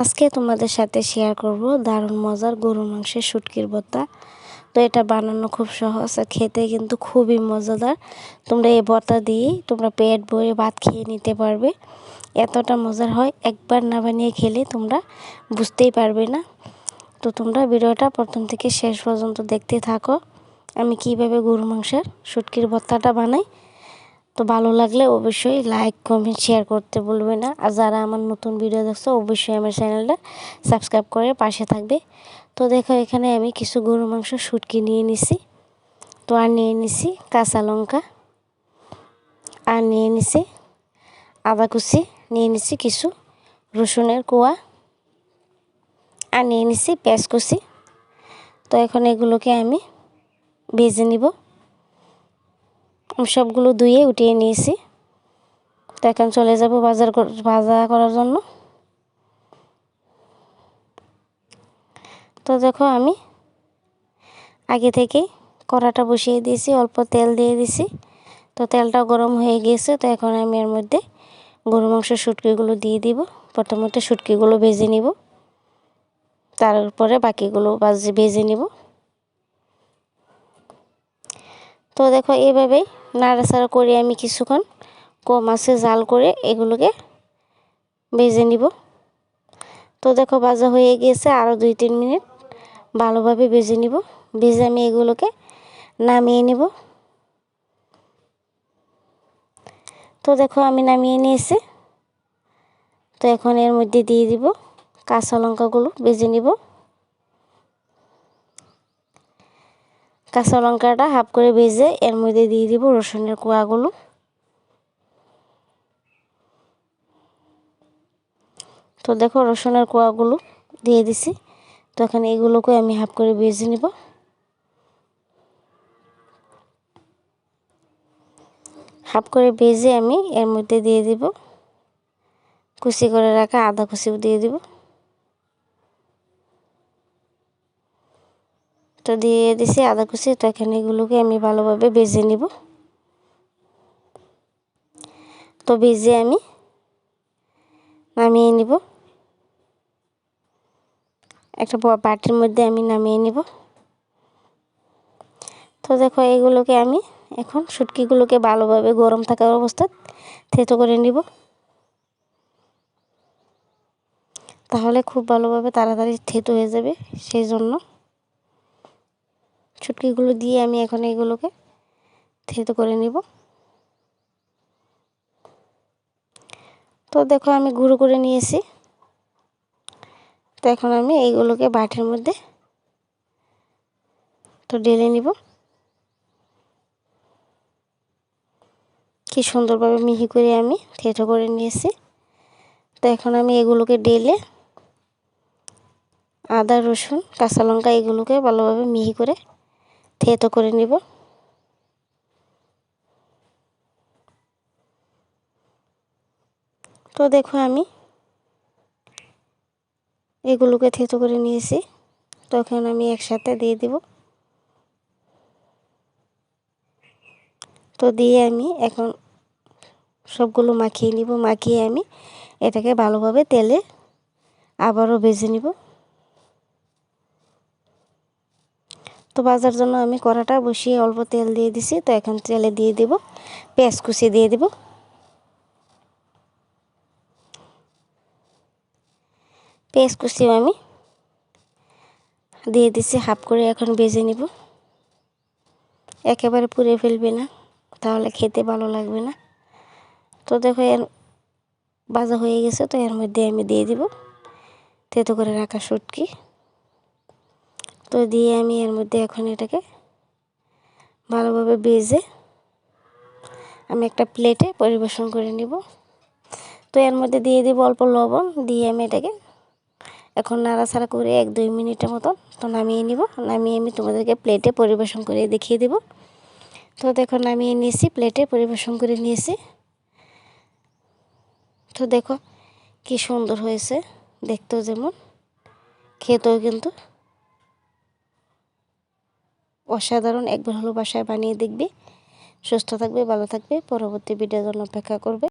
আজকে তোমাদের সাথে শেয়ার করব দারুণ মজার গরু মাংসের শুটকির ভর্তা তো এটা বানানো খুব সহজ আর খেতে কিন্তু খুবই মজাদার। তোমরা এই ভর্তা দিয়েই তোমরা পেট ভরে ভাত খেয়ে নিতে পারবে। এতটা মজার হয়, একবার না বানিয়ে খেলে তোমরা বুঝতেই পারবে না। তো তোমরা ভিডিওটা প্রথম থেকে শেষ পর্যন্ত দেখতে থাকো। আমি কীভাবে গরু মাংসের শুটকির ভর্তাটা বানাই তো ভালো লাগলে অবশ্যই লাইক কমেন্ট শেয়ার করতে বলবে না। আর যারা আমার নতুন ভিডিও দেখছ, অবশ্যই আমার চ্যানেলটা সাবস্ক্রাইব করে পাশে থাকবে। তো দেখো, এখানে আমি কিছু গরু মাংস শুটকি নিয়ে নিছি। তো আর নিয়ে নিছি কাঁচা লঙ্কা। আর নিয়ে নিছি আদা কুচি। নিয়ে নিছি কিছু রসুনের কোয়া। আর নিয়ে নিছি পেঁয়াজ কুচি। তো এখন এগুলোকে আমি ভেজে নিব। সবগুলো ধুয়ে উঠিয়ে নিয়েছি। তো এখন চলে যাব বাজার ভাজা করার জন্য। তো দেখো আমি আগে থেকে কড়াটা বসিয়ে দিয়েছি, অল্প তেল দিয়ে দিছি তো তেলটা গরম হয়ে গিয়েছে, তো এখন আমি এর মধ্যে গরু মাংসের শুটকিগুলো দিয়ে দিব। প্রথমত শুটকিগুলো ভেজে নিব। তারপরে বাকিগুলো ভেজে নিব। তো দেখো এইভাবেই নাড়াচাড়া করে আমি কিছুক্ষণ কম আছে জাল করে এগুলোকে ভেজে নিব। তো দেখো, ভাজা হয়ে গিয়েছে আরও দুই তিন মিনিট ভালোভাবে ভেজে নিব। ভেজে আমি এগুলোকে নামিয়ে নিব। তো দেখো, আমি নামিয়ে নিয়েছি। তো এখন এর মধ্যে দিয়ে দিব কাঁচা লঙ্কাগুলো, ভেজে নিব। কাঁচা লঙ্কাটা হাফ করে ভেজে এর মধ্যে দিয়ে দিব রসুনের কোয়াগুলো। তো দেখো রসুনের কোয়াগুলো দিয়ে দিছি। তো এখানে এগুলোকে আমি হাফ করে ভেজে নিব। হাফ করে ভেজে আমি এর মধ্যে দিয়ে দিব। কুচি করে রাখা আদা কুচিও দিয়ে দিব। তো দিয়ে দিছি আদা কুচি। তো এখানে এগুলোকে আমি ভালোভাবে ভেজে নিব। তো ভেজে আমি নামিয়ে নিব। একটা বাটির মধ্যে আমি নামিয়ে নিব। তো দেখো এগুলোকে আমি এখন শুটকিগুলোকে ভালোভাবে গরম থাকার অবস্থা থেতো করে নিব। তাহলে খুব ভালোভাবে তাড়াতাড়ি থেতো হয়ে যাবে সেই জন্য। ছুটকিগুলো দিয়ে আমি এখন এগুলোকে থেতো করে নিব। তো দেখো আমি গুঁড়ো করে নিয়েছি। তো এখন আমি এইগুলোকে বাটির মধ্যে তো ঢেলে নিব। কি সুন্দরভাবে মিহি করে আমি থেতো করে নিয়েছি। তো এখন আমি এগুলোকে ডেলে আদা, রসুন, কাঁচা লঙ্কা এগুলোকে ভালোভাবে মিহি করে থেতো করে নিব। তো দেখো আমি এগুলোকে থেতো করে নিয়েছি। তখন আমি একসাথে দিয়ে দিব। তো দিয়ে আমি এখন সবগুলো মাখিয়ে নিব। মাখিয়ে আমি এটাকে ভালোভাবে তেলে আবারও ভেজে নিব। তো বাজার জন্য আমি কড়াটা বসিয়ে অল্প তেল দিয়ে দিছি, তো এখন তেলে দিয়ে দিব, পেঁয়াজ কুচি দিয়ে দিব। পেঁয়াজ কুচিও আমি দিয়ে দিছি, হাফ করে এখন বেজে নিব। একেবারে পুড়ে ফেলবে না, তাহলে খেতে ভালো লাগবে না। তো দেখো এর বাজা হয়ে গেছে, তো এর মধ্যে আমি দিয়ে দিব, তেতো করে রাখা শুটকি। তো দিয়ে আমি এর মধ্যে এখন এটাকে ভালোভাবে বেজে আমি একটা প্লেটে পরিবেশন করে নিব। তো এর মধ্যে দিয়ে দিব অল্প লবণ, দিয়ে আমি এটাকে এখন নাড়াচাড়া করে এক দুই মিনিটের মতন তো নামিয়ে নিব। নামিয়ে আমি তোমাদেরকে প্লেটে পরিবেশন করে দেখিয়ে দেব। তো দেখো নামিয়ে নিয়েছি, প্লেটে পরিবেশন করে নিয়েছি। তো দেখো কি সুন্দর হয়েছে, দেখতেও যেমন, খেতেও কিন্তু অসাধারণ। একবার হলো বাসায় বানিয়ে দেখবে। সুস্থ থাকবে, ভালো থাকবে। পরবর্তী ভিডিওর জন্য অপেক্ষা করবে।